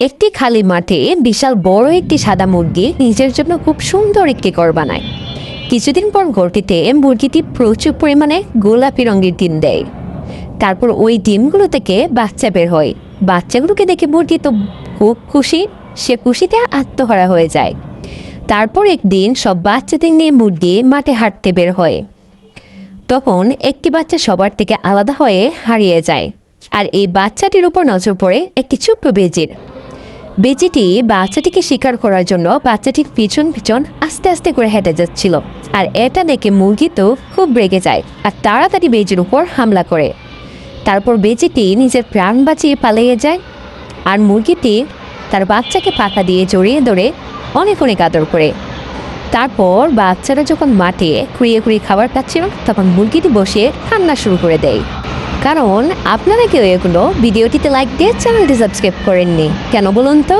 একটি খালি মাঠে বিশাল বড় একটি সাদা মুরগি নিজের জন্য খুব সুন্দর একটি ঘর বানায়। কিছুদিন পর ঘরটিতে মুরগিটি প্রচুর পরিমাণে গোলাপি রঙের ডিম দেয়। তারপর ওই ডিমগুলো থেকে বাচ্চা বের হয়। বাচ্চাগুলোকে দেখে মুরগি তো খুব খুশি, সে খুশিতে আত্মহারা হয়ে যায়। তারপর একদিন সব বাচ্চাদের নিয়ে মুরগি মাঠে হাঁটতে বের হয়। তখন একটি বাচ্চা সবার থেকে আলাদা হয়ে হারিয়ে যায়। আর এই বাচ্চাটির উপর নজর পড়ে একটি ছোট্ট বেজির। বেজিটি বাচ্চাটিকে শিকার করার জন্য বাচ্চাটির পিছন পিছন আস্তে আস্তে করে হেঁটে যাচ্ছিল। আর এটা দেখে মুরগি তো খুব রেগে যায় আর তাড়াতাড়ি বেজির উপর হামলা করে। তারপর বেজিটি নিজের প্রাণ বাঁচিয়ে পালিয়ে যায় আর মুরগিটি তার বাচ্চাকে পাখা দিয়ে জড়িয়ে ধরে অনেক অনেক আদর করে। তারপর বাচ্চারা যখন মাঠে খুঁড়িয়ে খুঁড়িয়ে খাবার খাচ্ছিল, তখন মুরগিটি বসে কান্না শুরু করে দেয়। কারণ আপনারা কেউ এগুলো ভিডিওটিতে লাইক দিয়ে চ্যানেলটি সাবস্ক্রাইব করেননি। কেন বলুন তো?